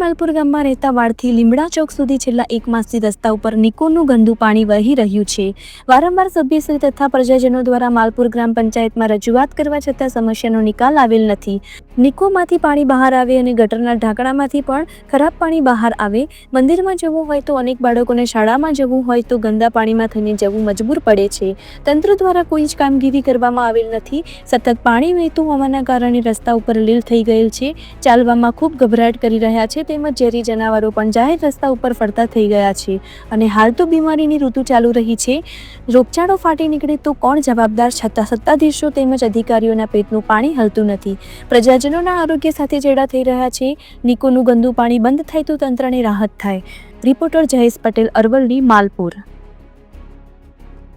માલપુર ગામમાં રહેતા વાડથી લીમડા ચોક સુધી છેલ્લા એક માસથી રસ્તા ઉપર નિકોનું ગંદુ પાણી વહી રહ્યું છે. વારંવાર સભ્યશ્રી તથા પ્રજાજનો દ્વારા માલપુર ગ્રામ પંચાયતમાં રજૂઆત કરવા છતાં સમસ્યાનો નિકાલ આવેલ નથી. નિકોમાંથી પાણી બહાર આવે અને ગટરના ઢાંકણામાંથી પણ ખરાબ પાણી બહાર આવે. મંદિરમાં જવું હોય તો અનેક બાળકોને શાળામાં જવું હોય તો ગંદા પાણીમાં થઈને જવું મજબૂર પડે છે. તંત્ર દ્વારા કોઈ જ કામગીરી કરવામાં આવેલ નથી. સતત પાણી વહેતું હોવાના કારણે રસ્તા ઉપર લીલ થઈ ગયેલ છે. ચાલવામાં ખૂબ ગભરાટ કરી રહ્યા છે તેમજ ઝેરી જનાવરો પણ જાહેર રસ્તા ઉપર ફરતા થઈ ગયા છે. અને હાલ તો બીમારીની ઋતુ ચાલુ રહી છે. રોગચાળો ફાટી નીકળે તો કોણ જવાબદાર? છતાં સત્તાધીશો તેમજ અધિકારીઓના પેટનું પાણી હલતું નથી. પ્રજાજનોના આરોગ્ય સાથે ચેડા થઈ રહ્યા છે. નિકોનું ગંદુ પાણી બંધ થાય તો તંત્રને રાહત થાય. રિપોર્ટર જયેશ પટેલ અરવલ્લી, માલપુર.